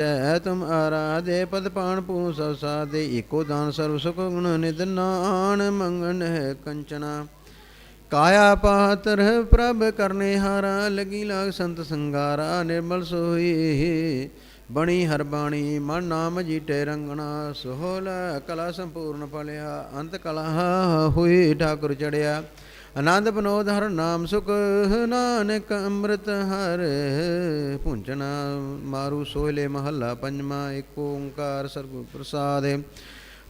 ਤੈ ਤੁਮ ਆਰਾਧੇ ਪਦ ਪਾਣ ਪੂ ਸਭ ਸਾਦੇ ਏਕੋ ਦਾਨ ਸਰਬ ਸੁਖ ਗੁਣ ਨਿਦ ਨਾਨ ਮੰਗਨ ਹੈ ਕੰਚਨਾ। ਕਾਇਆ ਪਾਤਰ ਪ੍ਰਭ ਕਰਨੇ ਹਾਰਾ, ਲਗੀ ਲਾਗ ਸੰਤ ਸੰਗਾਰਾ, ਨਿਰਮਲ ਸੋਈ ਬਣੀ ਹਰ ਬਾਣੀ, ਮਨ ਨਾਮ ਜੀਟੇ ਰੰਗਣਾ, ਸੋਹਲ ਕਲਾ ਸੰਪੂਰਨ ਪਲਿਆ ਅੰਤ ਕਲਾ ਹੋਈ ਠਾਕੁਰ ਚੜਿਆ। ਆਨੰਦ ਬਨੋਦ ਹਰ ਨਾਮ ਸੁਖ, ਨਾਨਕ ਅੰਮ੍ਰਿਤ ਹਰ। ਪੁੰਚਨਾ ਮਾਰੂ ਸੋਹਲੇ ਮਹੱਲਾ ਪੰਜਵਾ ਏਕ ਓੰਕਾਰ ਸਰਗੁਰ ਪ੍ਰਸਾਦਿ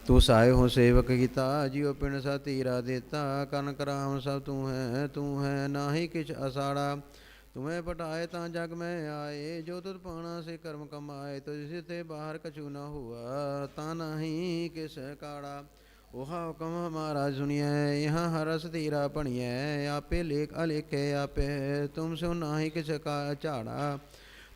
ਤੂੰ ਸਾਇ ਹੋ ਸੇਵਕ ਕੀਤਾ, ਜਿਉ ਪਿਣ ਸਾ ਤੀਰਾ ਦੇਤਾ। ਕਨ ਕਰਾਮ ਸਭ ਤੂੰ ਹੈ ਤੂੰ ਹੈ ਨਾਹੀ ਕਿਛ ਅਸਾੜਾ। ਤੁਮੇ ਪਟਾਏ ਤਾਂ ਜਗ ਮੈਂ ਆਏ। ਜੋ ਤੁਧ ਪਾਣਾ ਸੇ ਕਰਮ ਕਮਾਏ ਤੁਝ ਤੇ ਬਾਹਰ ਕਛੂ ਨਾ ਹੁਆ, ਤਾਂ ਨਹੀਂ ਕਿਸ ਕਾੜਾ। ओहा हुकम हमारा सुनिए यहाँ हरस तीरा पणिए आपे लेख अलेखे आपे तुम सो नाही किस का झाड़ा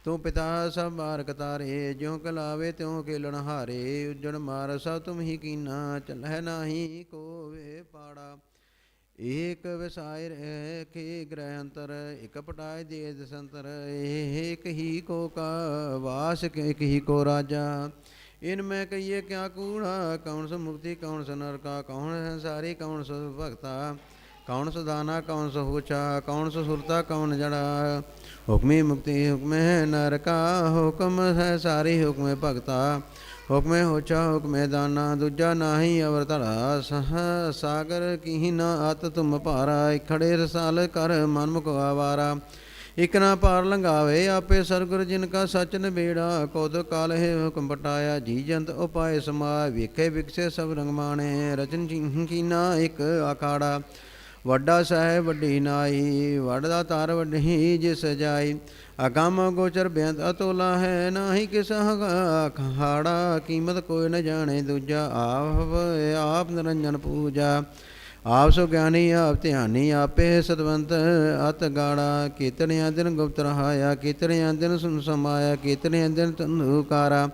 ਤੂੰ ਪਿਤਾ ਸਭ ਮਾਰ ਕਤਾਰੇ ਜਿਉ ਕਲਾਵੇ ਤਿਉ ਕੇ ਲਣਹਾਰੇ ਉਜੜ ਮਾਰ ਸਭ ਤੁਮ ਹੀ ਕੀਨਾ ਚਲਹਿ ਨਾਹੀ ਕੋਵੇ ਪਾੜਾ ਏਕ ਵਿਸਾਇ ਰਖੇ ਗ੍ਰਹਿ ਅੰਤਰ ਇਕ ਪਟਾਇ ਦੇ ਦਸੰਤਰ ਏਕ ਹੀ ਕੋ ਕਾ ਵਾਸ ਇਕ ਹੀ ਕੋ ਰਾਜਾ ਇਨ ਮੈਂ ਕਹੀਏ ਕਿਆ ਕੂੜਾ, ਕੌਣ ਸੋ ਮੁਕਤੀ, ਕੌਣ ਸੋ ਨਰਕਾ, ਕੌਣ ਸੰਸਾਰੀ, ਕੌਣ ਸੋ ਭਗਤਾ, ਕੌਣ ਸੋ ਦਾਨਾ, ਕੌਣ ਸੋ ਹੋਚਾ, ਕੌਣ ਸੋ ਸੁਰਤਾ, ਕੌਣ ਜੜਾ। ਹੁਕਮੀ ਮੁਕਤੀ, ਹੁਕਮੇ ਨਰਕਾ, ਹੁਕਮ ਹੈ ਸਾਰੇ ਹੁਕਮੇ ਭਗਤਾ, ਹੁਕਮੇ ਹੋਚਾ, ਹੁਕਮੇ ਦਾਨਾ, ਦੂਜਾ ਨਾਹੀ ਅਵਰ ਧੜਾ, ਸਹ ਸਾਗਰ ਕੀਹੀ ਨਾ ਅਤ ਤੁਮ ਭਾਰਾ, ਇਖੜੇ ਰਸਾਲ ਕਰ ਮਨ ਮੁਖ ਆਵਾਰਾ। ਇਕ ਨਾ ਪਾਰ ਲੰਘਾਵੇ, ਆਪੇ ਸਰਗੁਰ ਜਿਨ ਕਾ ਸਚ ਨਿਬੇੜਾ ਕੋਦ ਕਾਲ ਹੈ ਹੁਕਮ ਪਟਾਇਆ, ਜੀ ਜੰਤ ਉਪਾਏ ਸਮਾ ਵੇਖੇ ਵਿਖਸੇ ਸਭ ਰੰਗ ਮਾਣੇ, ਰਚਨ ਚਿੰਹ ਕੀਨਾ ਇਕ ਆਖਾੜਾ ਵੱਡਾ ਸਾਹਿਬ ਵੱਡੀ ਨਾਈ, ਵੱਡਾ ਤਾਰ ਵੱਡੀ ਜਿਸ ਜਾਈ। ਅਗੰਮ ਗੋਚਰ ਬੇਅੰਤ ਅਤੋਲਾ ਹੈ, ਨਾਹੀ ਕਿਸ ਖਾੜਾ ਕੀਮਤ ਕੋਈ ਨ ਜਾਣੇ ਦੂਜਾ, ਆਪ ਆਪ ਨਿਰੰਜਨ ਪੂਜਾ। ਆਪ ਸੋ ਗਿਆਨੀ, ਆਪ ਧਿਆਨੀ, ਆਪੇ ਸਤਵੰਤ, ਅਤ ਗਾੜਾ। ਕੀਤਨਿਆਂ ਦਿਨ ਗੁਪਤ ਰਹਾਇਆ ਕੀਤਨਿਆਂ ਦਿਨ ਸੁਨ ਸਮਾਇਆ ਕੀਤਨਿਆਂ ਦਿਨ ਤੰਦੂਕਾਰਾ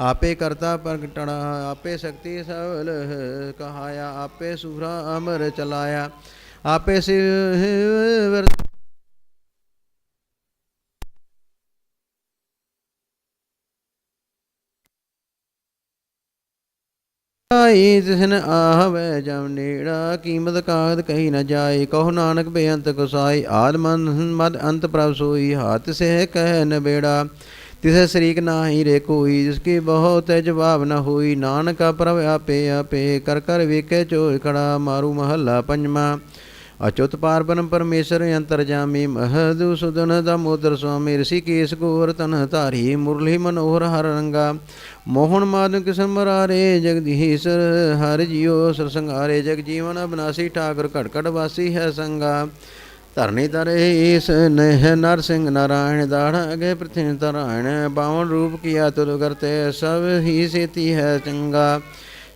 ਆਪੇ ਕਰਤਾ ਪ੍ਰਗਟਣਾ ਆਪੇ ਸ਼ਕਤੀ ਸਵਲ ਕਹਾਇਆ, ਆਪੇ ਸੂਰਾ ਅਮਰ ਚਲਾਇਆ। ਆਪੇ ਸਿਵ ਆਈ ਤਿਸਨ ਆਹਵੇ ਜਮ ਨੇੜਾ, ਕੀਮਤ ਕਾਗਦ ਕਹੀ ਨ ਜਾਏ, ਕਹੋ ਨਾਨਕ ਬੇਅੰਤ ਕੁਸਾਈ ਆਦ ਮਦ ਅੰਤ ਪ੍ਰਭ ਸੋਈ, ਹੱਥ ਸੇ ਕਹਿ ਨ ਬੇੜਾ ਤਿਸੇ ਸ਼ਰੀਕ ਨਾਹੀ ਰੇ ਕੋਈ ਜਿਸਕੀ ਬਹੁਤ ਜਵਾਬ ਨ ਹੋਈ, ਨਾਨਕ ਪ੍ਰਭ ਆਪੇ ਆਪੇ, ਕਰ ਕਰ ਵੇਖੇ ਚੋਇ ਖੜਾ, ਮਾਰੂ ਮਹੱਲਾ ਪੰਜਵਾ ਅਚੁਤ ਪਾਰਬਨ ਬ੍ਰਹਮ ਪਰਮੇਸ਼ਰ ਅੰਤਰਜਾਮੀ ਮਹਦੂ ਸੁਦਨ ਦਾ ਮੋਦਰ ਸੁਆਮੀ ਰਸੀ ਕੇਸ ਗੋਰ ਤਨ ਧਾਰੀ, ਮੁਰਲੀ ਮਨੋਹਰ ਹਰ ਰੰਗਾ। ਮੋਹਨ ਮਾਦਨ ਕਿਸਨ ਮਰਾਰੇ, ਜਗਦੀਸ਼ਰ ਹਰ ਜਿਉ ਸਰ ਸੰਘਾਰੇ ਜਗ ਜੀਵਨ ਅਬਨਾਸੀ ਠਾਕੁਰ ਘਟ ਘਟ ਵਾਸੀ ਹੈ ਸੰਗਾ। ਧਰਨੀ ਤਰੇ ਈਸ ਨਹਿ ਨਰ ਸਿੰਘ ਨਾਰਾਇਣ ਦਾੜਾ ਅਗੇ ਪ੍ਰਥਿਨ ਤਰਾਇਣ ਬਾਵਨ ਰੂਪ ਕੀਆ ਤੁਰ ਕਰਤੇ, ਸਭ ਹੀ ਸੇਤੀ ਹੈ ਚੰਗਾ।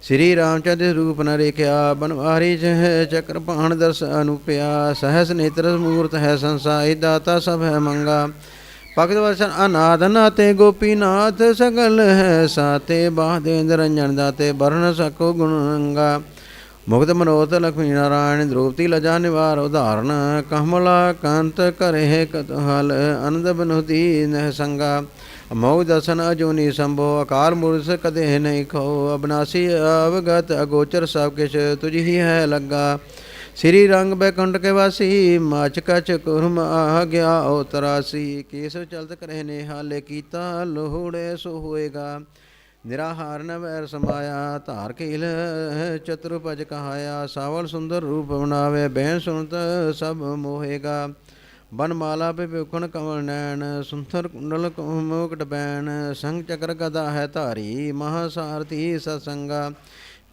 ਸ੍ਰੀ ਰਾਮਚੰਦਰ ਰੂਪ ਨ ਰੇਖਿਆ, ਬਨਵਾਰੀ ਜਹ ਚਕਰ ਪਾਣ ਦਰਸ ਅਨੁਪਿਆ, ਸਹਸ ਨੇਤਰ ਮੂਰਤ ਹੈ ਸੰਸਾਈ ਦਾਤਾ ਸਭ ਹੈ ਮੰਗਾ। ਭਗਤ ਵਸਨ ਅਨਾਦ ਨਾਤੇ ਗੋਪੀਨਾਥ ਸਗਲ ਹੈ ਸਾਤੇ ਬਾਦੇ ਨਿਰੰਜਨ ਦਾਤੇ ਬਰਨ ਸਕੋ ਗੁਣੰਗਾ ਮੁਕਤ ਮਨੋਤ ਲక్ష్ਮੀ ਨਾਰਾਇਣ ਦ੍ਰੋਪਤੀ ਲਜਾ ਨਿਵਾਰ ਉਦਾਹਰਨ ਕਮਲਾ ਕੰਤ ਕਰੇ ਕਤਹਲ ਅਨੰਦ ਬਨੁਤੀ ਨਹਿ ਸੰਗਾ। ਮੋਗ ਦਸਨ ਅਜੂਨੀ ਸੰਭੋ, ਅਕਾਲ ਮੂਰਸ ਕਦੇ ਨਹੀਂ ਖੋ। ਅਬਨਾਸੀ ਅਵਗਤ ਅਗੋਚਰ ਸਭ ਕਿਛ, ਤੁਝ ਹੀ ਹੈ ਲੱਗਾ। ਸ੍ਰੀ ਰੰਗ ਬੈਕੁੰਡ ਕੇ ਵਾਸੀ, ਮਾਚ ਕਚ ਕੁਰਮ ਆ ਗਿਆ ਓ ਤਰਾਸੀ। ਕੇਸ ਚਲਤ ਕਰੇ ਨੇ ਹਾਲੇ ਕੀਤਾ ਲੋਹੜੇ, ਸੋ ਹੋਏਗਾ। ਨਿਰਾਹਾਰ ਨ ਵੈਰ ਸਮਾਇਆ, ਧਾਰ ਕੀਲ ਚਤੁਰਪਜ ਕਹਾਇਆ। ਸਾਵਲ ਸੁੰਦਰ ਰੂਪ ਬਣਾਵੇ ਬਹਿ ਸੁਣਤ ਸਭ ਮੋਹੇਗਾ। ਬਨ ਮਾਲਾ ਪੇ ਵਿਖਣ ਕਮਲ ਨੈਣ ਸੁੰਦਰ ਕੁੰਡਲ ਮੁਕਟ ਬੈਣ। ਸੰਗ ਚਕਰ ਗਦਾ ਹੈ ਧਾਰੀ ਮਹਾ ਸਾਰਥੀ ਸਤਸੰਗਾ।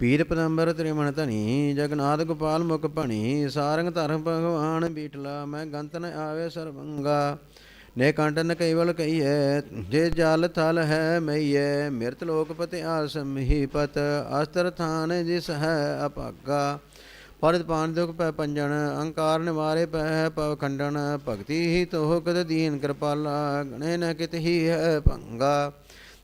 ਪੀਰ ਪਦੰਬਰ ਤ੍ਰਿਮਣ ਧਨੀ ਜਗਨਾਥ ਗੋਪਾਲ ਮੁਖ ਭਣੀ, ਸਾਰੰਗ ਧਰਮ ਭਗਵਾਨ ਬੀਟਲਾ ਮੈਂ ਗੰਤ ਨ ਆਵੇ ਸਰਬੰਗਾ ਨੇ ਕੰਟਨ ਕੇਵਲ ਕਹੀਐ, ਜੇ ਜਲ ਥਲ ਹੈ ਮਈਐ ਮਿਰਤ ਲੋਕ ਪਤਿ ਆਸਮ ਹੀ ਪਤ ਅਸਤਰ ਥਾਨ ਜਿਸ ਹੈ ਅਪਾਗਾ ਪਰਤ ਪਾਨ ਦੁਖ ਪੈ ਪੰਜਣ, ਅਹੰਕਾਰ ਨਿਵਾਰੇ ਪੈ ਪਵ ਖੰਡਣ, ਭਗਤੀ ਹੀ ਤੋਹ ਕਦ ਦੀਨ ਕਿਰਪਾਲਾ, ਗਣੇ ਨ ਕਿਤ ਹੀ ਹੈ ਭੰਗਾ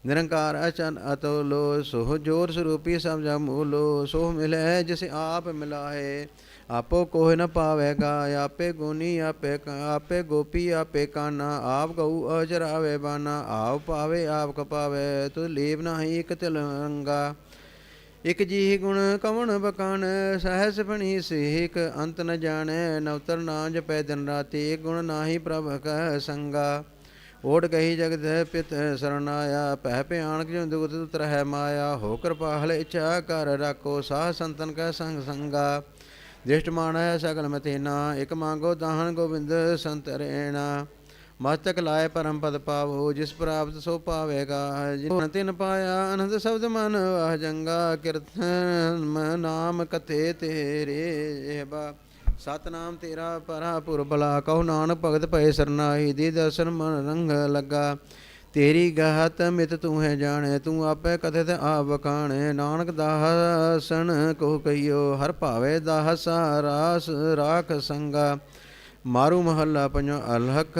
ਨਿਰੰਕਾਰ ਅਚਨ ਅਤੋਲੋ, ਸੋਹ ਜੋਰ ਸਰੂਪੀ ਸਮਝਾ ਮੂਲੋ, ਸੋਹ ਮਿਲੈ ਜਿਸ ਆਪ ਮਿਲਾਏ ਆਪੋ ਕੋਹ ਨ ਪਾਵੇਗਾ ਆਪੇ ਗੁਨੀ ਆਪੇ ਆਪੇ ਗੋਪੀ, ਆਪੇ ਕਾਨਾ। ਆਪ ਗਊ ਅਜਰਾਵੇ ਬਾਨਾ, ਆਪ ਪਾਵੇ, ਆਪ ਕਪਾਵੇ। ਤੁ ਲੀਵ ਨਾਹੀ ਇਕ ਤਿਲੰਗਾ। ਇਕ ਜੀ ਗੁਣ ਕਵਣ ਬਕਾਨ ਸਹਸ ਬਣੀ ਸੇਕ ਅੰਤ ਨ ਜਾਣੈ, ਨਵਤਰ ਨਾ ਜਪੈ ਦਿਨ ਰਾਤੀ। ਗੁਣ ਨਾਹੀ ਪ੍ਰਭ ਕੈ ਸੰਗਾ। ਓਟ ਗਈ ਜਗਤ ਪਿਤ ਸਰਨਾਇਆ ਪਹਿ ਭਿਆਨਕ ਜਿਉ ਦੁਗਤ ਉਤਰਹਿ ਮਾਇਆ, ਹੋ ਕਿਰਪਾਲ ਇੱਛਾ ਕਰ ਰਾਖੋ, ਸਾਹ ਸੰਤਨ ਕੈ ਸੰਗ ਸੰਗਾ। ਦ੍ਰਿਸ਼ਟ ਹੈ ਸਗਲ ਮਤੇਨਾ, ਇਕ ਮੰਗੋ ਦਾਹਨ ਗੋਬਿੰਦ ਸੰਤ ਰੇਣਾ। ਮਸਤਕ ਲਾਏ ਪਰਮ ਪਦ ਪਾਵੋ, ਜਿਸ ਪ੍ਰਾਪਤ ਸੋ ਪਾਵੇਗਾ। ਜਿਨ ਤਿਨ ਪਾਇਆ, ਅਨੰਦ ਸ਼ਬਦ ਮਨ ਵਾਹ ਜੰਗਾ। ਕੀਰਤਨ ਨਾਮ ਕਥੇ ਤੇਰੇ ਬਾ ਸਤਨਾਮ ਤੇਰਾ ਪਰਾ ਪੁਰ ਕਹੋ ਨਾਨਕ ਭਗਤ ਭਏ ਸਰਨਾਹੀ ਦੀ ਦਰਸ਼ਨ ਮਨ ਰੰਗ ਲੱਗਾ। ਤੇਰੀ ਗਾਹਤ ਮਿਤ ਤੂੰ ਹੈ ਜਾਣੇ, ਤੂੰ ਆਪੇ ਕਥਿਤ ਆਪ ਬਖਾਣੇ ਨਾਨਕ ਦਾਸਨ ਕੋ ਕਈਓ ਹਰ ਭਾਵੇ ਦਾਸਾ ਰਾਸ ਰਾਖ ਸੰਗਾ। ਮਾਰੂ ਮਹੱਲਾ ਪੰਜੋ ਅਲਹਕ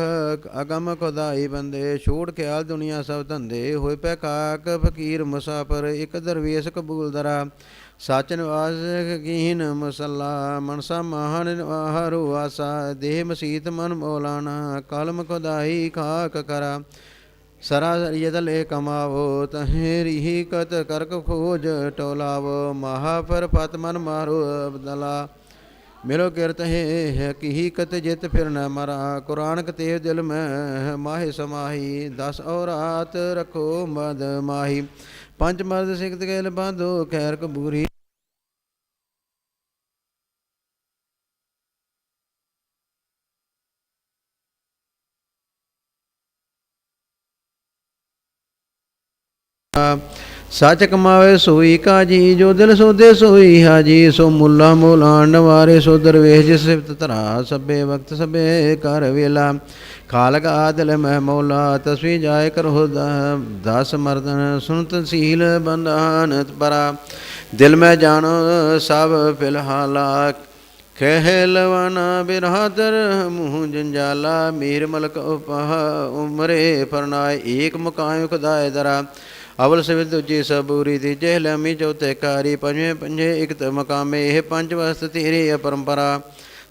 ਅਗਮ ਖੁਦਾਈ ਬੰਦੇ। ਛੋੜ ਖਿਆਲ ਦੁਨੀਆ ਸਭ ਧੰਦੇ, ਹੋਏ ਪੈ ਕਾਕ ਫਕੀਰ ਮੁਸਾਫਰ, ਇੱਕ ਦਰਵੇਸ਼ ਕਬੂਲ ਦਰਾ ਸੱਚ ਨਿਵਾਸ ਕੀਨ ਮਸੱਲਾ ਮਨਸਾ ਮਹਾਨ ਨਿਵਾਹਰੁ ਆਸਾ, ਦੇਹ ਮਸੀਤ ਮਨ ਮੌਲਾਨਾ, ਕਲਮ ਖੁਦਾਈ ਖਾਕ ਕਰਾ। ਸਰਾ ਯਦਲੇ ਕਮਾਵੋ ਤਹੇ ਰਿਹੀ ਕਤ ਕਰਕ ਖੋਜ ਟੋਲਾਵੋ। ਮਹਾ ਫਰ ਪਤ ਮਨ ਮਾਰੋ ਅਬਦਲਾ। ਮਿਲੋ ਕਿਰਤ ਹੈ ਹੈ ਕੀ ਕਤ ਜਿਤ ਫਿਰ ਨ ਮਰਾ। ਕੁਰਾਨ ਕਤੇ ਦਿਲ ਮੈਂ ਮਾਹਿ ਸਮਾਹੀ, ਦਸ ਔਰਾਤ ਰਖੋ ਮਦ ਮਾਹੀ। ਪੰਜ ਮਰਦ ਸਿਕਤ ਗੇਲ ਬਾਂਧੋ ਖੈਰ ਕਬੂਰੀ। ਸੱਚ ਕਮਾਵੇ ਸੋਈ ਕਾਜੀ, ਜੋ ਦਿਲ ਸੋਦੇ ਸੋਈ ਹਾਜੀ, ਸੋ ਮੁੱਲਾ ਮੋਲਾਣ ਨਵਾਰੇ, ਸੋ ਦਰਵੇਸ਼ ਜਿਸ ਸਿਫਤ ਧਰਾ, ਸਭੇ ਵਕਤ ਸਭੇ ਕਰ ਵੇਲਾ। ਖਾਲਕ ਆਦਲ ਮਹਿ ਮੌਲਾ, ਤਸਵੀ ਜਾਏ ਕਰੋ ਦਸ ਮਰਦਨ ਸੁਨ ਤਸੀਲ ਬੰਧਾਨ ਪਰਾ। ਦਿਲ ਮੈਂ ਜਾਣੋ ਸਭ ਫਿਲਹਾਲਾ, ਖਹਿਲਵਾਨਾ ਬਿਰਾਦਰ ਮੂਹ ਜੰਜਾਲਾ। ਮੀਰ ਮਲਕ ਉਪਹ ਉਮਰੇ ਫਰਨਾਏ, ਏਕ ਮੁਕਾਇ ਖੁਦਾਏ ਦਰਾ। ਅਵਲ ਸਿਵ ਦੂਜੀ ਸਬੂਰੀ ਦੀ ਲਮੀ ਚੌਥੇ ਕਾਰੀ ਪੰਜਵੇਂ ਪੰਜੇ ਇਕ ਤ ਮਕਾਮੇ ਇਹ ਪੰਜ ਵਸਤ ਤੇਰੀ ਅਪਰੰਪਰਾ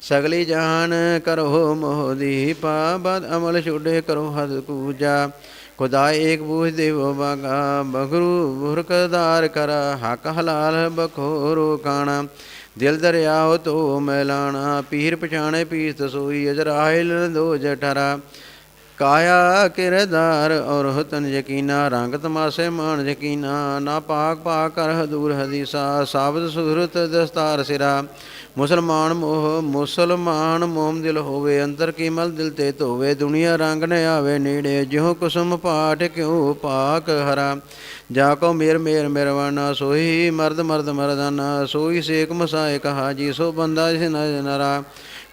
ਸਗਲੀ ਜਹਾਨ ਕਰੋ ਮੋਹ ਦੀ ਪਾਬਦ, ਅਮਲ ਛੋੜੇ ਕਰੋ ਹਦ ਪੂਜਾ ਖੁਦਾ ਏਕ ਬੂਝ ਦੇਵੋ ਬਾਗਾ ਬਗਰੂ ਬੁਰਕਦਾਰ ਕਰ, ਹਕ ਹਲਾਲ ਬਖੋਰੋ ਕਾਣਾ। ਦਿਲ ਦਰਿਆਓ ਤੋ ਮੈਲਾਣਾ, ਪੀਰ ਪਛਾਣੇ ਪੀਸ ਤਸੋਈ ਅਜਰਾਇਲ ਦੋ ਜਠਰਾ। ਕਾਇਆ ਕਿਰਦਾਰ ਔਰ ਹਤਨ ਯਕੀਨਾ, ਰੰਗ ਤਮਾਸੇ ਮਾਨ ਯਕੀਨਾ, ਨਾ ਪਾਕ ਪਾਕ ਕਰ ਹਦੂਰ ਹਦੀਸਾ, ਸਾਬਤ ਸੁਰਤ ਦਸਤਾਰ ਸਿਰਾ। ਮੁਸਲਮਾਨ ਮੋਹ, ਮੁਸਲਮਾਨ ਮੋਮ ਦਿਲ ਹੋਵੇ ਅੰਦਰ ਕੀ ਮਲ ਦਿਲ ਤੇ ਧੋਵੇ, ਦੁਨੀਆ ਰੰਗ ਨ ਆਵੇ ਨੇੜੇ, ਜਿਉ ਕੁਸਮ ਪਾਠ ਕਿਉ ਪਾਕ ਹਰਾ। ਜਾ ਕੋ ਮੇਰ ਮੇਰ ਮਿਰਵਾਨਾ ਸੋਈ ਮਰਦ ਮਰਦ ਮਰਦਾਨਾ ਸੋਈ ਸੇਕ ਮਸਾਏ ਕਹਾ ਜੀ ਸੋ ਬੰਦਾ ਜਿਸ ਨਰਾ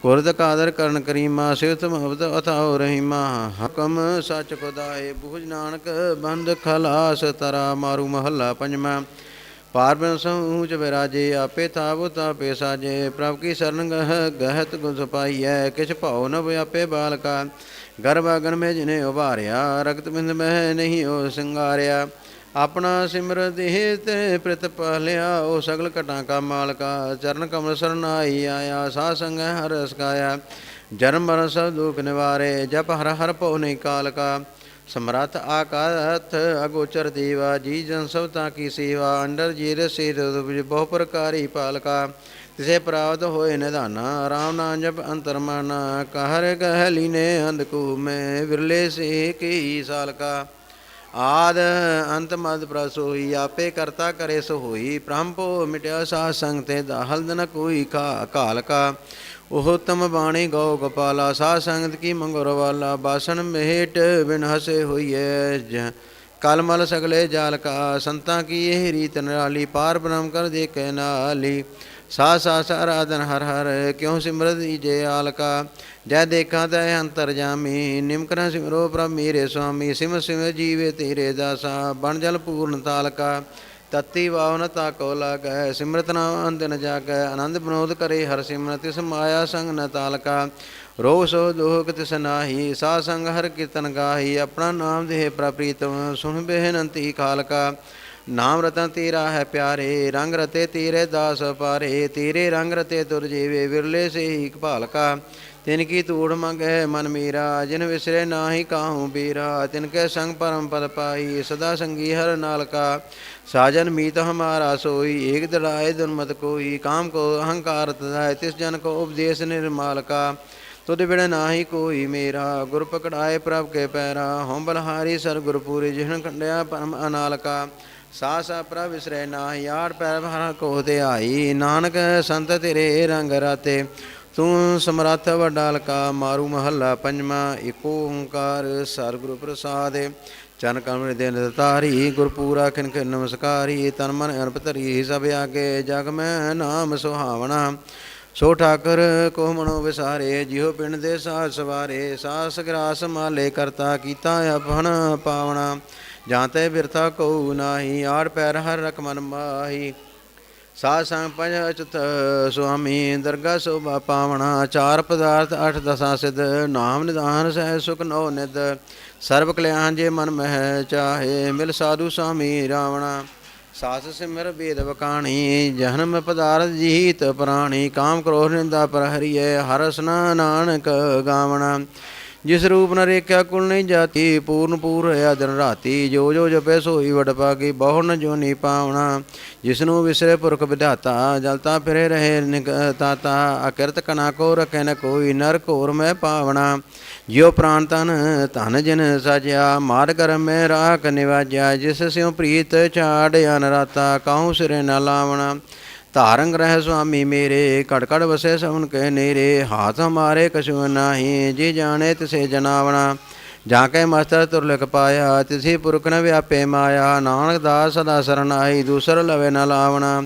ਕੁਰਦ ਕਾਦਰ ਕਰਨ ਕਰੀਮਾ, ਸਿਵਤ ਮੁਹਬਤ ਅਥਾਉ ਰਹੀਮਾ। ਹਕਮ ਸੱਚ ਖੁਦਾਏ, ਬੂਝ ਨਾਨਕ ਬੰਦ ਖਲਾਸ ਤਰਾ ਮਾਰੂ ਮਹੱਲਾ ਪੰਜਵਾਂ ਪਾਰ ਬ੍ਰਹਮ ਸਮੂਚ ਵਿਰਾਜੇ, ਆਪੇ ਥਾਵ ਤਾਪੇ ਸਾਜੇ। ਪ੍ਰਭ ਕੀ ਸਰਣ ਗਹ ਗਹਤ ਗੁਣ ਸਪਾਈਐ ਕਿਛ ਭਾਉ ਨ ਵਿਆਪੇ ਬਾਲਕਾ। ਗਰਭ ਅਗਨ ਮੇ ਜਿਨੇ ਉਭਾਰਿਆ, ਰਗਤ ਬਿੰਦ ਮਹਿ ਨਹੀਂ ਉਹ ਸਿੰਗਾਰਿਆ। ਆਪਣਾ ਸਿਮਰ ਦੇਹ ਤੇ ਪ੍ਰਿਤ ਪਾਲਿਆ, ਉਹ ਸਗਲ ਘਟਾਂ ਕਾ ਮਾਲਕਾ, ਚਰਨ ਕਮਲ ਸਰਨਾਈ ਆਇਆ ਸਾ ਸੰਗ ਹਰ ਰਸ ਜਨਮ ਮਰਨ ਸਭ ਦੁਖ ਨਿਵਾਰੇ, ਜਪ ਹਰ ਹਰ ਪਉ ਨਹੀਂ ਕਾਲ ਕਾ ਸਮਰਥ ਆਕਾਰਤ ਅਗੋਚਰ ਦੇਵਾ, ਜੀ ਜਨ ਸਭ ਤਾਂ ਕੀ ਸੇਵਾ, ਅੰਡਰ ਜੀਰ ਸਿਰ ਬਹੁ ਪ੍ਰਕਾਰੀ ਪਾਲਕਾ। ਤਿਸੇ ਪ੍ਰਾਪਤ ਹੋਏ ਨਿਧਾਨਾ, ਰਾਮ ਨਾਮ ਜਪ ਅੰਤਰ ਮਾਨਾ। ਕਹਿਰ ਕਹਿ ਲੀਨੇ ਅੰਧਕੂ ਮੈਂ, ਵਿਰਲੇ ਸੇ ਕੀ ਸਾਲਕਾ। ਆਦ ਅੰਤ ਮਦ ਪ੍ਰਸੋਈ ਆਪੇ ਕਰਤਾ ਕਰੇ ਸੋ ਹੋਈ। ਬ੍ਰਹਮਪੋ ਮਿਟਿਆ ਸਾ ਸੰਗ ਤੇ ਦਾਹਲ ਨ ਕੋਈ ਕਾ ਕਾਲ ਕਾ। ਉਹ ਤਮ ਬਾਣੀ ਗਉ ਗੋਪਾਲਾ, ਸਾ ਸੰਗਤ ਕੀ ਮੰਗੁਰ ਵਾਲਾ। ਬਾਸਣ ਮਹਿਟ ਬਿਨ ਹਸੇ ਹੋਈਐ ਕਲਮਲ ਸਗਲੇ ਜਾਲ ਕਾ, ਸੰਤਾਂ ਕੀ ਇਹ ਰੀਤ ਨਿਰਾਲੀ। ਪਾਰ ਬ੍ਰਹਮ ਕਰ ਦੇ ਕੇ ਨਾਲੀ। ਸਾ ਸਾ ਸਾਰਾਧਨ ਹਰ ਹਰ, ਕਿਉ ਸਿਮਰਤ ਜੇ ਆਲਕਾ? ਜੈ ਦੇਖਾਂ ਤੈ ਅੰਤਰ ਜਾਮੀ ਨਿਮਕਰਾ ਸਿਮਰੋ ਪ੍ਰਭ ਮੇਰੇ ਸੁਆਮੀ, ਸਿਮ ਸਿਮ ਜੀਵੇ ਤੇਰੇ ਦਾਸਾ, ਬਣ ਜਲ ਪੂਰਨ ਤਾਲਕਾ। ਤਤੀ ਵਾਵਨ ਤਾ ਕੋ ਲਾਗੈ, ਸਿਮਰਤ ਨਾਮ ਅੰਦਨ ਜਾਗੈ, ਆਨੰਦ ਬਨੋਦ ਕਰੇ ਹਰ ਸਿਮਰਤ, ਤਿਸ ਮਾਇਆ ਸੰਗ ਨ ਤਾਲਕਾ। ਰੋ ਸੋ ਦੁਖ ਤਿਸ ਨਾਹੀ, ਸਾ ਸੰਗ ਹਰ ਕੀਰਤਨ ਗਾਹੀ, ਆਪਣਾ ਨਾਮ ਦੇਹ ਪ੍ਰਪ੍ਰੀਤਮ, ਸੁਣ ਬੇਹਨੰਤੀ ਖਾਲਕਾ। ਨਾਮ ਰਤਨ ਤੇਰਾ ਹੈ ਪਿਆਰੇ, ਰੰਗ ਰਤੇ ਤੇਰੇ ਦਾਸ ਪਾਰੇ, ਤੇਰੇ ਰੰਗ ਰਤੇ ਤੁਰ ਜੀਵੇ ਵਿਰਲੇ ਸੇ ਹੀ ਭਾਲਕਾ। ਤਿਨ ਕੀ ਤੂੜ ਮੰਗੈ ਮਨ ਮੇਰਾ, ਜਿਨ ਵਿਸਰੇ ਨਾਹੀ ਕਾਹੂ ਬੀਰਾ। ਤਿਨ ਕੇ ਸੰਗ ਪਰਮ ਪਦ ਪਾਈ ਸਦਾ ਸੰਗੀ ਹਰ ਨਾਲ ਕਾ ਸਾਜਨ ਮੀਤ ਹਮਾਰਾ ਸੋਈ, ਏਕ ਦੜਾਏ ਦੁਨਮਤ ਕੋਈ। ਕਾਮ ਕੋ ਅਹੰਕਾਰ ਤਦਾਇ ਤਿਸ ਜਨ ਕੋ ਉਪਦੇਸ਼ ਨਿਰਮਾਲ ਕਾ ਤੁਧ ਬਿਨ ਨਾਹੀ ਕੋਈ ਮੇਰਾ, ਗੁਰ ਪਕੜਾਏ ਪ੍ਰਭ ਕੇ ਪੈਰਾ। ਹਉ ਬਲਹਾਰੀ ਸਰ ਗੁਰ ਪੂਰੀ ਜਿਨ ਕੰਡਿਆ ਪਰਮ ਅਨਾਲਕਾ। ਸਾ ਸਾ ਪ੍ਰਭ ਵਿਸਰੈ ਨਾਹੀ ਯਾਰ ਪੈਰ ਹਰ ਕੋ ਧਿਆਈ। ਨਾਨਕ ਸੰਤ ਤੇਰੇ ਰੰਗ ਰਾਤੇ, ਤੂੰ ਸਮਰੱਥ ਵਡਾਲਕਾ ਮਾਰੂ ਮਹੱਲਾ ਪੰਜਵਾਂ। ਏਕੋ ਓੰਕਾਰ ਸਤਿਗੁਰੂ ਪ੍ਰਸਾਦਿ, ਚਰਨ ਕਮਲ ਦੇ ਨਿਤਾਰੀ ਗੁਰਪੂਰਾ ਖਿਨ ਖਿਨ ਨਮਸਕਾਰੀ। ਤਨ ਮਨ ਅਰਪ ਧਰੀ ਸਭ ਆਗੇ, ਜਗ ਮੈਂ ਨਾਮ ਸੁਹਾਵਣਾ। ਸੋ ਠਾਕਰ, ਕੋ ਮਨੋ ਵਿਸਾਰੇ, ਜਿਉ ਪਿੰਡ ਦੇ ਸਾਜ ਸਵਾਰੇ, ਸਾਸ ਗਰਾਸ ਮਾਲੇ ਕਰਤਾ ਕੀਤਾ ਆਪਣ ਪਾਵਣਾ। ਜਾਂ ਤੇ ਬਿਰਥਾ ਕੋ ਨਾਹੀ, ਆੜ ਪੈਰ ਹਰ ਰਕ ਮਨ ਮਾਹੀ। ਸਾਧ ਸੰਗ ਪੰਜ ਅਚੁਤ ਸੁਆਮੀ, ਦਰਗਾ ਸੋਭਾ ਪਾਵਣਾ। ਚਾਰ ਪਦਾਰਥ, ਅਠ ਦਸਾਂ ਸਿਧ। ਨਾਮ ਨਿਦਾਨ ਸਹਿ ਸੁਖ ਨੋ ਨਿਦ ਸਰਬ ਕਲਿਆਣ ਜੇ ਮਨ ਮਹਿ ਚਾਹੇ, ਮਿਲ ਸਾਧੂ ਸਾਮੀ ਰਾਵਣਾ। ਸਾਸ ਸਿਮਰ ਬੇਦ ਵਕਾਣੀ ਜਨਮ ਪਦਾਰਥ ਜੀਤ ਪ੍ਰਾਣੀ, ਕਾਮ ਕ੍ਰੋਧ ਨਿੰਦਾ ਪਰ ਹਰੀਏ ਹਰਸ ਨਾਨਕ ਗਾਵਣਾ। ਜਿਸ ਰੂਪ ਨ ਕੁਲ ਨਹੀਂ ਜਾਤੀ, ਪੂਰਨ ਪੂਰ ਹੋਇਆ ਦਿਨ ਰਾਤੀ। ਜੋ ਜੋ ਜਪੈ ਸੋਈ ਵਡ ਪਾਗੀ, ਬਹੁ ਨ ਜੋਨੀ ਪਾਵਣਾ। ਜਿਸ ਨੂੰ ਵਿਸਰੇ ਪੁਰਖ ਵਿਧਾਤਾ ਜਲਤਾ ਫਿਰੇ ਰਹੇ ਨਿਕ ਤਾਤਾ ਅਕਿਰਤ ਕਨਾ ਕੋ ਰਖੈ ਨ ਕੋਈ, ਨਰ ਘੋਰ ਮੈਂ ਪਾਵਣਾ। ਜਿਉ ਪ੍ਰਾਨ ਤਨ, ਧਨ ਜਿਨ ਸਾਜਿਆ। ਮਾਰ ਕਰ ਮੈਂ ਰਾਖ ਨਿਵਾਜਿਆ। ਜਿਸ ਸਿਉ ਪ੍ਰੀਤ ਛਾੜ ਅਨਰਾਤਾ ਕਾਹੂ ਸਿਰੇ ਨ ਲਾਵਣਾ। ਧਾਰੰਗ ਰਹਿ ਸੁਆਮੀ ਮੇਰੇ ਕੜ ਕੜ ਵਸੇ ਸਉਨ ਕੇ ਨੇਰੇ, ਹਾਥ ਹਮਾਰੇ ਕਛੂ ਨਾਹੀ, ਜੀ ਜਾਣੇ ਤਿਸੇ ਜਨਾਵਣਾ। ਜਾਂ ਕੇ ਮਸਤਰ ਤੁਰਲਕ ਪਾਇਆ, ਤਿਸੀ ਪੁਰਖ ਨ ਵਿਆਪੇ ਮਾਇਆ, ਨਾਨਕ ਦਾਸ ਸਦਾ ਸਰਨਾਈ ਦੂਸਰ ਲਵੇ ਨ ਲਾਵਣਾ।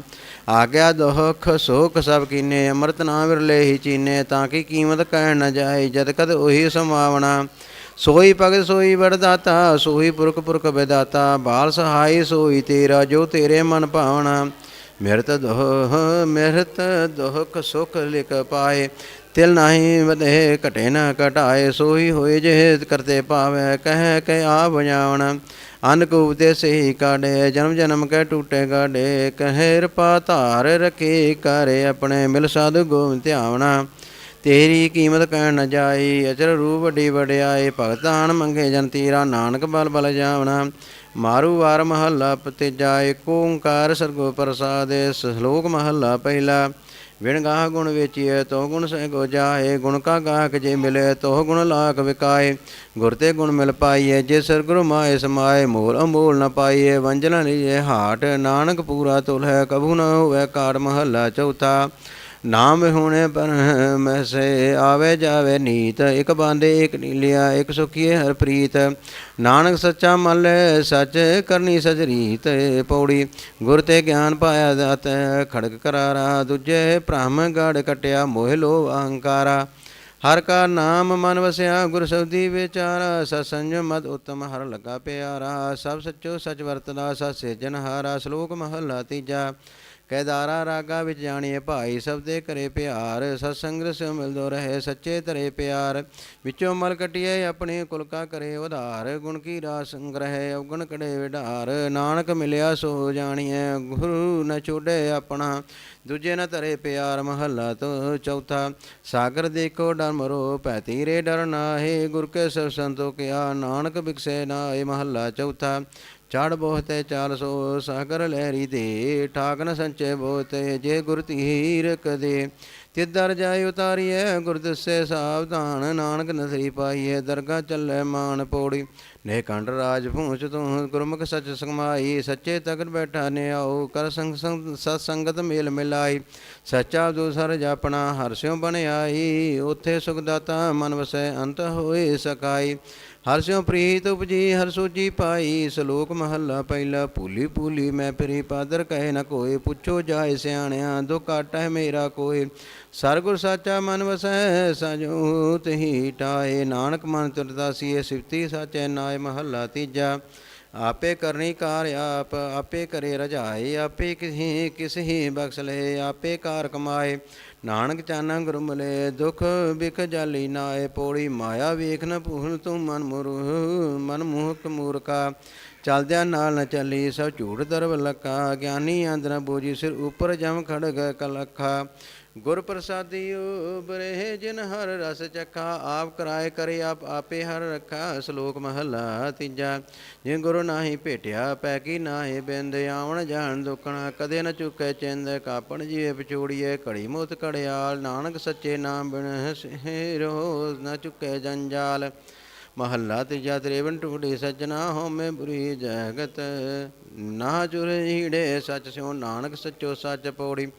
ਆਗਿਆ ਦੁਖ, ਸੋਖ ਸਭ ਕੀਨੇ, ਅੰਮ੍ਰਿਤ ਨਾਮ ਵਿਰਲੇ ਹੀ ਚੀਨੇ, ਤਾਂ ਕਿ ਕੀਮਤ ਕਹਿਣ ਨ ਜਾਏ ਜਦ ਕਦ ਉਹੀ ਸਮਾਵਣਾ। ਸੋਈ ਭਗਤ ਸੋਈ ਵਰਦਾਤਾ, ਸੋਈ ਪੁਰਖ ਪੁਰਖ ਵਿਦਾਤਾ, ਬਾਲ ਸਹਾਈ ਸੋਈ ਤੇਰਾ, ਜੋ ਤੇਰੇ ਮਨ ਭਾਵਨਾ ਮਿਰਤ ਦੋਹ ਮਿਰਤ ਦੁਖ ਸੁਖ ਲਿਖ ਪਾਏ। ਤਿਲ ਨਹੀਂ ਵਧੇ, ਘਟੇ ਨਾ ਘਟਾਏ ਸੋਈ ਹੋਏ ਜੇ ਕਰਤੇ ਪਾਵੇ ਕਹਿ ਕੇ ਆ ਬਜਾਵਣ ਅਨ ਕੋ ਉਪਦੇਸੇ ਹੀ ਕਾਢੇ, ਜਨਮ ਜਨਮ ਕੈ ਟੂਟੇ ਗਾਢੇ। ਕਹਿ ਰਪਾ ਧਾਰ ਰਖੇ ਕਰੇ ਆਪਣੇ ਮਿਲ ਸਾਧੂ ਗੋਵਿੰਦ ਧਿਆਵਣਾ। ਤੇਰੀ ਕੀਮਤ ਕਹਿਣ ਨ ਜਾਈ ਅਚਰ ਰੂਪ ਵੱਡੀ ਵਡਿਆਏ ਭਗਤਾਨ ਮੰਗੇ ਜਨ ਤੀਰਾ, ਨਾਨਕ ਬਲ ਬਲ ਜਾਵਣਾ। ਮਾਰੂ ਵਾਰ ਮਹੱਲਾ ਤੀਜਾ ਏਕ ਓੰਕਾਰ ਸਰਗੋ ਪ੍ਰਸਾਦਿ ਸ਼ਲੋਕ ਮਹੱਲਾ ਪਹਿਲਾ। ਵਿਣ ਗਾਹ ਗੁਣ ਵੇਚੀਏ ਤੋ ਗੁਣ ਸਹਿ ਗੋ ਜਾਏ। ਗੁਣ ਕਾ ਗਾਹਕ ਜੇ ਮਿਲੇ, ਤੋ ਗੁਣ ਲਾਖ ਵਿਕਾਏ। ਗੁਰ ਤੇ ਗੁਣ ਮਿਲ ਪਾਈਏ ਜੇ ਸਰਗੁਰੂ ਮਾਏ ਸਮਾਏ, ਮੋਲ ਅਮੋਲ ਨ ਪਾਈਏ ਵੰਜਨ ਲੀਏ ਹਾਟ, ਨਾਨਕ ਪੂਰਾ ਤੁਲ ਹੈ, ਕਬੂ ਨ ਹੋਵੇ ਕਾੜ ਮਹੱਲਾ ਚੌਥਾ। ਨਾਮ ਹੁਣੇ ਪਰ ਮਸੇ ਆਵੇ ਜਾਵੇ ਨੀਤ, ਇਕ ਬਾਂਦੇ ਇਕ ਨੀਲਿਆ, ਇਕ ਸੁਖੀਏ ਹਰ ਪ੍ਰੀਤ। ਨਾਨਕ ਸੱਚਾ ਮਲ, ਸੱਚ ਕਰਨੀ ਸਚ ਰੀਤ। ਪੌੜੀ ਗੁਰ ਤੇ ਗਿਆਨ ਪਾਇਆ ਦਾਤ, ਖੜਕ ਕਰਾਰਾ, ਦੂਜੇ ਭ੍ਰਮ ਗੜ ਕਟਿਆ ਮੋਹ ਲੋ ਅਹੰਕਾਰਾ। ਹਰ ਕਾ ਨਾਮ ਮਨ ਵਸਿਆ ਗੁਰ ਸਬਦੀ ਵਿਚਾਰਾ, ਸਤ ਸੰਜਮ ਮਦ ਉਤਮ ਹਰ ਲਗਾ ਪਿਆਰਾ। ਸਭ ਸੱਚੋ ਸਚ ਵਰਤਦਾ, ਸਤ ਸਿਰਜਨ ਹਾਰਾ, ਸ਼ਲੋਕ ਮਹਲਾ ਤੀਜਾ। ਕੈਦਾਰਾ ਰਾਗਾ ਵਿੱਚ ਜਾਣੀਏ ਭਾਈ, ਸਭ ਦੇ ਕਰੇ ਪਿਆਰ ਸਤ ਸੰਗ ਰਸ ਮਿਲਦੋ ਰਹੇ, ਸੱਚੇ ਤਰੇ ਪਿਆਰ। ਵਿੱਚੋਂ ਮਲ ਕਟਿਏ, ਆਪਣੇ ਕੁਲ ਕਾ ਕਰੇ ਉਧਾਰ। ਗੁਣ ਕੀ ਰਾਸ ਸੰਗ੍ਰਹਿ ਅਵਗਣ ਕੜੇ ਵਿਢਾਰ ਨਾਨਕ ਮਿਲਿਆ ਸੋ ਜਾਣੀਏ ਗੁਰੂ ਨ ਛੋੜੇ ਆਪਣਾ। ਦੂਜੇ ਨ ਧਰੇ ਪਿਆਰ ਮਹੱਲਾ ਤੋਂ ਚੌਥਾ, ਸਾਗਰ ਦੇਖੋ ਡਰ ਮਰੋ ਪੈ ਤੀਰੇ ਡਰ ਨਾਹੀ, ਗੁਰ ਕੇ ਸਭ ਸੰਤੋ ਕਿਆ ਨਾਨਕ ਬਿਕਸੇ ਨਾਏ ਮਹੱਲਾ ਚੌਥਾ। ਚੜ ਬੋਹਤੇ ਚਾਲ ਸੋ ਸਾਗਰ ਲਹਿਰੀ ਦੇ ਠਾਕ ਸੰਚੇ ਬਹੁਤੇ ਜੇ ਗੁਰ ਤੀਰ ਕਦੇ। ਤਿੱਦਰ ਜਾਇ ਉਤਾਰੀਐ, ਗੁਰ ਦਸੇ ਸਾਵਧਾਨ ਨਾਨਕ ਨਸਰੀ ਪਾਈਐ, ਦਰਗਾ ਚੱਲੇ ਮਾਨ ਪੌੜੀ। ਨੇ ਕੰਡ ਰਾਜ ਭੂਚ ਤੂੰ, ਗੁਰਮੁਖ ਸੱਚ ਸੰਗਮਾਈ, ਸੱਚੇ ਤਗਤ ਬੈਠਾ ਨੇ ਆਓ ਕਰ ਸੰਗ ਸੰਗ, ਸਤ ਸੰਗਤ ਮੇਲ ਮਿਲਾਈ। ਸੱਚਾ ਦੂਸਰ ਜਾਪਣਾ ਹਰਸਿਓ ਬਣ ਆਈ ਉਥੇ ਸੁਖ ਦਾਤਾ ਮਨ ਵਸੈ, ਅੰਤ ਹੋਏ ਸਕਾਈ ਹਰਸਿਓ ਪ੍ਰੀਤ ਉਪਜੀ, ਹਰ ਸੋਜੀ ਪਾਈ, ਸ਼ਲੋਕ ਮਹੱਲਾ ਪਹਿਲਾ ਭੂਲੀ ਭੂਲੀ, ਮੈਂ ਫਿਰੀ ਪਾਦਰ ਕਹੇ ਨ ਕੋਏ, ਪੁੱਛੋ ਜਾਏ ਸਿਆਣਿਆ, ਦੁਖ ਕਾਟੈ ਮੇਰਾ ਕੋਏ। ਸਰਗੁਰ ਸਾਚਾ ਮਨ ਵਸੈ ਸਜੋ ਤਹੀ ਟਾਏ। ਨਾਨਕ ਮਨ ਤੁਰਦਾ ਸੀਏ ਸਿਫਤੀ ਸਾਚੈ, ਨਾਏ ਮਹੱਲਾ ਤੀਜਾ। ਆਪੇ ਕਰਨੀ ਕਾਰ ਆਪ, ਆਪੇ ਕਰੇ ਰਜਾਏ, ਆਪੇ ਕਿਸੀ ਕਿਸਹੀ ਬਖਸ਼ ਲਏ, ਆਪੇ ਕਾਰ ਕਮਾਏ। ਨਾਨਕ ਚਾਨਾ ਗੁਰੂ ਮਿਲੇ ਦੁਖ ਬਿਖ ਜਾਲੀ ਨਾਏ ਪੋੜੀ ਮਾਇਆ ਵੇਖ ਨ ਭੂਲ ਤੂੰ ਮਨ ਮੁਰ, ਮਨ ਮੋਹਕ ਮੂਰਖਾ। ਚਲਦਿਆਂ ਨਾਲ ਨ ਚੱਲੀ ਸਭ ਝੂਠ ਦਰਬ ਲੱਕਾ ਗਿਆਨੀ ਅੰਦਰ ਬੋਜੀ ਸਿਰ ਉਪਰ ਜਮ ਖੜਗ ਕਲਖਾ। ਗੁਰ ਪ੍ਰਸਾਦੀਓ ਬਰੇ ਜਿਨ ਹਰ ਰਸ ਚਖਾ, ਆਪ ਕਰਾਏ ਕਰੇ ਆਪ ਆਪੇ ਹਰ ਰੱਖਾ ਸ਼ਲੋਕ ਮਹਲਾ ਤੀਜਾ। ਜੇ ਗੁਰੂ ਨਾਹੀ ਭੇਟਿਆ ਪੈ ਕੀ ਨਾਹੀ ਬਿੰਦ, ਆਵਣ ਜਾਣ ਦੁਕਣਾ ਕਦੇ ਨ ਚੁੱਕੇ ਚਿੰਦ, ਕਾਪਣ ਜੀਵੇ ਪਚੋੜੀਏ ਘੜੀ ਮੋਤ ਘੜਿਆਲ, ਨਾਨਕ ਸੱਚੇ ਨਾਮ ਬਿਨ ਸਿਰੋ ਨ ਚੁੱਕੇ ਜੰਜਾਲ। ਮਹੱਲਾ ਤੀਜਾ ਤ੍ਰੇਵਨ ਟੁਕੜੀ ਸਜਣਾ ਹੋਮੇ ਬੁਰੀ ਜਗਤ, ਨਾ ਚੁਰ ਹੀੜੇ ਸੱਚ ਸਿਉ ਨਾਨਕ ਸੱਚੋ ਸੱਚ ਪੌੜੀ।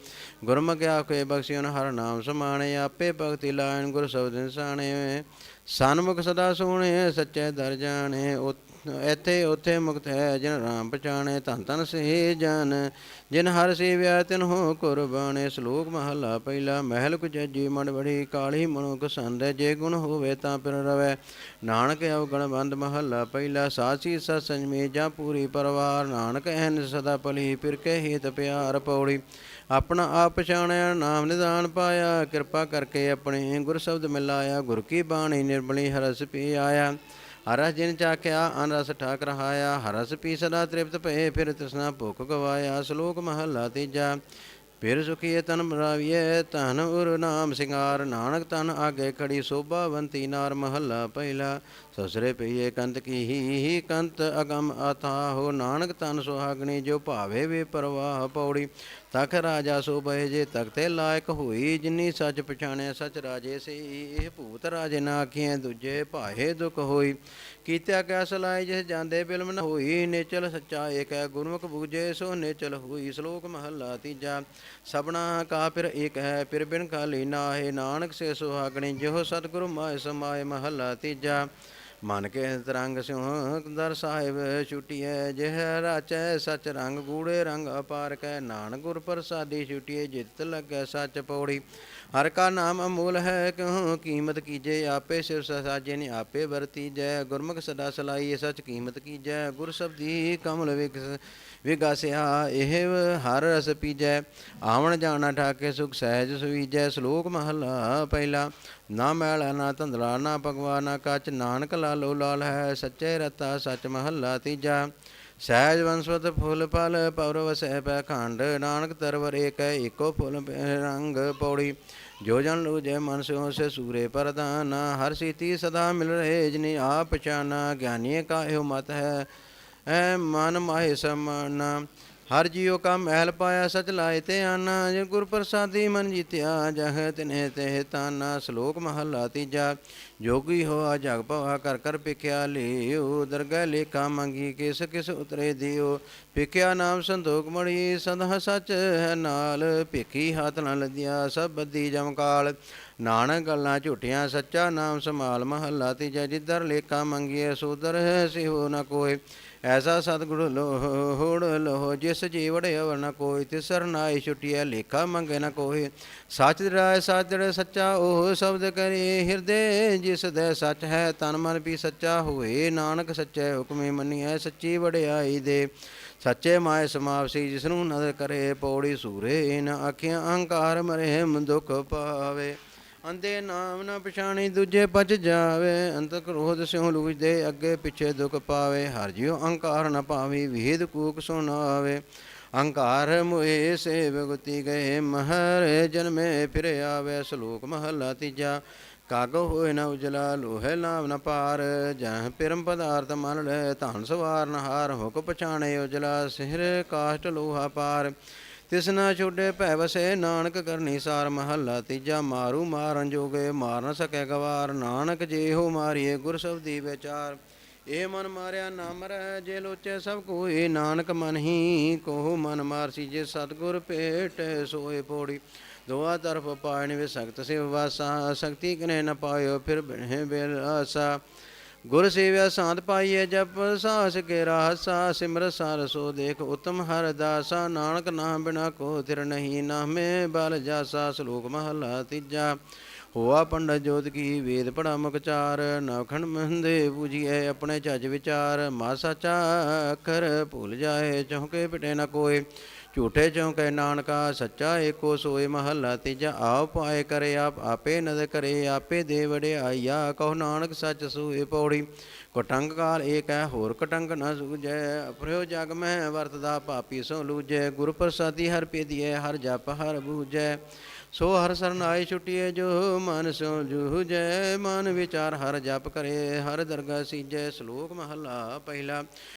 ਗੁਰਮੁਖ ਆਖੇ ਬਖਸ਼ਿਓਨ ਹਰ ਨਾਮ ਸਮਾਣੇ, ਆਪੇ ਭਗਤੀ ਲਾਇਨ ਗੁਰ ਸ਼ਬਦ ਸਾਣੇ ਸਨਮੁਖ ਸਦਾ ਸੋਹਣੇ, ਸੱਚੇ ਦਰ ਜਾਣੇ, ਉਤ- ਇੱਥੇ ਉਥੇ ਮੁਕਤ ਹੈ, ਜਿਨ ਰਾਮ ਪਛਾਣੇ ਧੰਨ ਧੰਨ ਸੇ ਜਨ ਜਿਨ ਹਰ ਸੇਵਿਆ ਤਿਨ ਹੋ ਕੁਰਬਾਨੇ ਸ਼ਲੋਕ ਮਹਲਾ ਪਹਿਲਾ, ਮਹਿਲ ਕੁਜਜੀ ਮਨ ਬੜੀ ਕਾਲੀ ਮਨੁਖ ਸੰਦ ਜੇ ਗੁਣ ਹੋਵੇ ਤਾਂ ਪਿਰ ਰਵੈ। ਨਾਨਕ ਅਵਗਣ ਬੰਦ ਮਹਲਾ ਪਹਿਲਾ, ਸਾਚੀ ਸਤ ਸੰਜਮੇ ਜਾਂ ਪੂਰੀ ਪਰਵਾਰ। ਨਾਨਕ ਐਨ ਸਦਾ ਭਲੀ ਪਿਰ ਕੇ ਹਿਤ ਪਿਆਰ ਪੌੜੀ। ਆਪਣਾ ਆਪ ਪਛਾਣਿਆ, ਨਾਮ ਨਿਦਾਨ ਪਾਇਆ। ਕਿਰਪਾ ਕਰਕੇ ਆਪਣੇ ਗੁਰ ਸ਼ਬਦ ਮਿਲਾਇਆ। ਗੁਰ ਕੀ ਬਾਣੀ ਨਿਰਮਲੀ ਹਰਸ ਪੀ ਆਇਆ। ਹਰਸ ਜਿਨ ਚਾਖਿਆ, ਅਨਰਸ ਠਾਕ ਰਹਾਇਆ ਹਰਸ ਪੀ ਸਦਾ ਤ੍ਰਿਪਤ ਭਏ, ਫਿਰ ਤ੍ਰਿਸ਼ਨਾ ਭੁਖ ਗਵਾਇਆ, ਸ਼ਲੋਕ ਮਹਲਾ ਤੀਜਾ। ਫਿਰ ਸੁਖੀਏ ਤਨ ਮਰਾਵੀਏ ਧਨ ਉਰ ਨਾਮ, ਸਿੰਗਾਰ, ਨਾਨਕ ਤਨ ਆਗੇ ਖੜੀ, ਸੋਭਾਵੰਤੀ ਨਾਰ ਮਹੱਲਾ ਪਹਿਲਾ। ਸਸਰੇ ਪਈਏ ਕੰਤ ਕੀ ਹੀ ਕੰਤ ਅਗਮ ਅਥਾ ਹੋ ਨਾਨਕ ਤਨ ਸੁਹਾਗਣੀ ਜੋ ਭਾਵੇ ਵੇ ਪਰਵਾਹ ਪੌੜੀ। ਤਖ ਰਾਜਾ ਸੋ ਬਹਿ ਜੇ ਤਖਤੇ ਲਾਇਕ ਹੋਈ, ਜਿਨੀ ਸੱਚ ਪਛਾਣਿਆ ਸਚ ਰਾਜੇ ਸੇ। ਇਹ ਭੂਤ ਰਾਜੇ ਨਾ ਆਖੀਆਂ ਦੂਜੇ ਭਾਏ ਦੁਖ ਹੋਈ। ਕੀਤਿਆ ਕੈ ਸਲਾਈ ਜਿਸ ਜਾਂਦੇ ਬਿਲਮ ਨ ਹੋਈ। ਨੇਚਲ ਸੱਚਾ ਏਕ, ਗੁਰਮੁਖ ਬੂਝੇ ਸੋ ਨੇਚਲ ਹੋਈ। ਸ਼ਲੋਕ ਮਹੱਲਾ ਤੀਜਾ। ਸਬਨਾ ਕਾ ਫਿਰ ਏਕ ਹੈ, ਫਿਰ ਬਿਨ ਖਾਲੀ ਨਾਹੇ। ਨਾਨਕ ਸੇ ਸੁਹਾਗਣੀ, ਜਿਹੋ ਸਤਿਗੁਰੂ ਮਾਇ ਸਮਾਏ। ਮਹੱਲਾ ਤੀਜਾ। ਮਨ ਕੇ ਤਰੰਗ ਸਿਉ ਦਰ ਸਾਹਿਬ ਛੁਟੀਐ, ਜਿਹ ਰਾਚੈ ਸਚ ਰੰਗ ਗੂੜੇ ਰੰਗ ਅਪਾਰ ਕੈ ਨਾਨਕ ਗੁਰ ਪ੍ਰਸਾਦੀ ਛੁਟੀਐ, ਜਿਤ ਲੱਗੈ ਸਚ ਪੌੜੀ। ਹਰ ਕਾ ਨਾਮ ਅਮੂਲ ਹੈ, ਕਿਉ ਕੀਮਤ ਕੀਜੇ ਆਪੇ ਸਿਰ ਸਾਜੇ ਨੇ ਆਪੇ ਵਰਤੀ ਜੈ। ਗੁਰਮੁਖ ਸਦਾ ਸਲਾਈ ਸਚ ਕੀਮਤ ਕੀਜੈ, ਗੁਰ ਸਬਦੀ ਕਮਲ ਵਿਗਸ ਵਿਗਾਸਿਆ, ਇਹ ਹਰ ਰਸ ਪੀਜੈ। ਆਵਣ ਜਾਣਾ ਠਾਕੇ ਸੁਖ ਸਹਿਜ ਸੁਈਜੈ, ਸ਼ਲੋਕ ਮਹਲਾ ਪਹਿਲਾ, ਨਾ ਮੈਲ, ਨਾ ਧੰਦਲਾ, ਨਾ ਭਗਵਾ, ਨਾ ਕੱਚ, ਨਾਨਕ ਲਾਲੋ ਲਾਲ ਹੈ, ਸੱਚੇ ਰਤਾ ਸੱਚ ਮਹੱਲਾ ਤੀਜਾ। ਸਹਿਜ ਵੰਸਵਤ ਫੁੱਲ ਪਲ, ਪੌਰਵ ਸਹਿ ਪੈ ਨਾਨਕ ਤਰਵਰ ਏਕ ਹੈ ਏਕੋ ਫੁੱਲ ਰੰਗ ਪੌੜੀ। ਜੋ ਜਨ ਲੂਜੈ ਮਨ ਸਿਓ ਸੇ ਸੂਰੇ ਪਰਦਾਨ ਹਰ ਸੀਤੀ ਸਦਾ ਮਿਲ ਰਹੇ ਜਿਨੇ ਆਪ ਪਛਾਨਾ ਗਿਆਨੀ ਕਾ ਇਹੋ ਮਤ ਹੈ, ਐ ਮਨ ਮਾਹਿ ਸਮਾਨਾ। ਹਰ ਜੀਉ ਕਾ ਮਹਿਲ ਪਾਇਆ ਸਚ ਲਾਇ ਤੇ ਆਨਾ ਜੇ ਗੁਰ ਪ੍ਰਸਾਦੀ ਮਨ ਜੀਤਿਆ ਜਹ ਤਿਨੇ ਤੇ ਤਾਨਾ, ਸ਼ਲੋਕ ਮਹਲਾ ਤੀਜਾ ਜੋਗੀ ਹੋਆ ਜਗ ਭਵਾ ਕਰ ਕਰ ਪਿਖਿਆ ਲਿਓ, ਦਰਗਹਿ ਲੇਖਾ ਮੰਗੀ ਕਿਸ ਕਿਸ ਉਤਰੇ ਦਿਓ ਪਿਖਿਆ ਨਾਮ ਸੰਤੋਖ ਮੜੀ ਸਦਾ ਸਚ ਹੈ ਨਾਲ, ਭਿਖੀ ਹੱਥ ਨ ਲਦਿਆ ਸਭ ਬੱਦੀ ਜਮਕਾਲ ਨਾਨਕ ਗੱਲਾਂ ਝੂਠੀਆਂ ਸੱਚਾ ਨਾਮ ਸੰਭਾਲ ਮਹੱਲਾ ਤੀਜਾ, ਜਿੱਧਰ ਲੇਖਾ ਮੰਗੀਏ ਸੋਦਰ ਹੈ ਸਿਹੋ ਨ ਕੋਏ ਐਸਾ ਸਤਿਗੁਰੂ ਲੋੜ ਲੋਹ, ਜਿਸ ਜੀਵੜ ਅਵਰ ਨ ਕੋਈ ਤਿਸਰ ਨਾਈ ਛੁਟਿਆ ਲੇਖਾ ਮੰਗੇ ਨ ਕੋਈ। ਸੱਚ ਰਾਇ ਸਾਜੜ ਸੱਚਾ ਉਹ ਸ਼ਬਦ ਕਰੇ ਹਿਰਦੇ। ਜਿਸ ਦੇ ਸੱਚ ਹੈ, ਤਨ ਮਨ ਵੀ ਸੱਚਾ ਹੋਏ। ਨਾਨਕ ਸੱਚੇ ਹੁਕਮੇ ਮੰਨੀਐ, ਸੱਚੀ ਵਡਿਆਈ ਦੇ। ਸੱਚੇ ਮਾਇ ਸਮਾਵਸੀ ਜਿਸ ਨੂੰ ਨਦਰ ਕਰੇ, ਪੌੜੀ ਸੂਰੇ। ਨ ਅੱਖੀਆਂ, ਅਹੰਕਾਰ ਮਰੇ ਮਨ ਦੁਖ ਪਾਵੇ। ਅੰਦੇ ਨਾਮ ਨਾ ਪਛਾਣੀ, ਦੂਜੇ ਪਚ ਜਾਵੇ। ਅੰਤ ਕ੍ਰੋਧ ਸਿਉ ਲੂਜਦੇ ਅੱਗੇ ਪਿੱਛੇ ਦੁਖ ਪਾਵੇ। ਹਰ ਜਿਉ ਅਹੰਕਾਰ ਨ ਪਾਵੀ ਵਿਹੇਦ ਕੂਕ ਸੁਨਾਵੇ ਅਹੰਕਾਰ ਮੁਏ ਸੇ ਭਗਤੀ ਗਏ, ਮਹਰ ਜਨਮੇ ਫਿਰ ਆਵੇ। ਸ਼ਲੋਕ ਮਹਲਾ ਤੀਜਾ, ਕਾਗ ਹੋਏ ਨਾ ਉਜਲਾ, ਲੋਹੇ ਨਾਮ ਨਾ ਪਾਰ ਜਹ ਪਿਰਮ ਪਦਾਰਥ ਮਨ ਲੈ, ਧਨ ਸਵਾਰ ਨ ਹਾਰ, ਹੁਕ ਪਛਾਣੇ ਉਜਲਾ, ਸਿਹਰ ਕਾਸ਼ਟ ਲੋਹਾ ਪਾਰ। ਤਿਸਨਾ ਛੋਡੇ ਭੈ ਵਸੇ, ਨਾਨਕ ਕਰਨੀ ਸਾਰ ਮਹੱਲਾ, ਤੀਜਾ ਮਾਰੂ ਮਾਰਨ ਜੋਗੇ, ਮਾਰ ਨ ਸਕੇ ਗਵਾਰ, ਨਾਨਕ ਜੇ ਮਾਰੀਏ ਗੁਰ ਸਬਦੀ ਵਿਚਾਰ। ਇਹ ਮਨ ਮਾਰਿਆ ਨਾ ਮਰੈ ਜੇ ਲੋਚੇ ਸਭ ਕੋਈ ਨਾਨਕ ਮਨ ਹੀ ਕੋਹ ਮਨ ਮਾਰਸੀ, ਜੇ ਸਤਗੁਰ ਭੇਟ ਸੋਏ ਪੋੜੀ। ਦੋਆ ਤਰਫ ਪਾਇਣ ਵੇ ਸਖਤ ਸਿਵ ਵਾਸਾ ਸ਼ਕਤੀ ਕਨੇ ਨ ਪਾਇਓ, ਫਿਰ ਬਿਨਹਿ ਬੇਲ ਆਸਾ ਗੁਰ ਸੇਵਿਆ ਸਾਧ ਪਾਈਏ ਜਪ, ਸਾਸ ਕੇ ਰਾਸਾ ਸਿਮਰ ਸਾਰ ਦੇਖ, ਉਤਮ ਹਰ ਦਾਸਾ, ਨਾਨਕ ਨਾਮ ਬਿਨਾ ਕੋ ਤਿਰ ਨਹੀਂ ਨਾਮੇ, ਬਲ ਜਾਸਾ, ਸ਼ਲੋਕ ਮਹਲਾ ਤੀਜਾ। ਹੋਆ ਪੰਡਤ ਜੋਤ ਕੀ ਵੇਦ ਪੜਾ ਮੁਖਚਾਰ ਨਵਖੰਡ ਮੰਦੇ ਬੂਝੀਏ ਆਪਣੇ ਝਜ ਵਿਚਾਰ। ਮਾ ਸਚਾ ਅੱਖਰ ਭੁੱਲ ਜਾਏ, ਚੌਕੇ ਪਿਟੇ ਨਾ ਕੋਏ। ਝੂਠੇ ਚੌਂਕੇ ਨਾਨਕਾ, ਸੱਚਾ ਏਕੋ ਸੋਏ ਮਹੱਲਾ, ਤੀਜਾ ਆਪ ਪਾਏ ਕਰੇ ਆਪ, ਆਪੇ ਨਦ ਕਰੇ, ਆਪੇ ਦੇ ਵਡਿਆਈਆ ਕਹੋ ਨਾਨਕ ਸੱਚ ਸੂਏ ਪੌੜੀ। ਕਟੰਗ ਕਾਲ ਏਕ ਹੈ, ਹੋਰ ਕਟੰਗ ਨ ਸੂਝੈ, ਅਪਰਿਓ ਜਗ ਮਹਿ ਵਰਤਦਾ, ਪਾਪੀ ਸੋ ਲੂਜੈ, ਗੁਰ ਪ੍ਰਸਾਦੀ ਹਰ ਪੇਦੀਐ, ਹਰ ਜਪ ਹਰ ਬੂਜੈ ਸੋ ਹਰ ਸਰਨ ਆਏ ਛੁਟਿਏ ਜੋ ਮਨ ਸੋ ਜੂਝੈ, ਮਨ ਵਿਚਾਰ ਹਰ ਜਪ ਕਰੇ, ਹਰ ਦਰਗਾ ਸੀਜੈ, ਸ਼ਲੋਕ ਮਹੱਲਾ ਪਹਿਲਾ।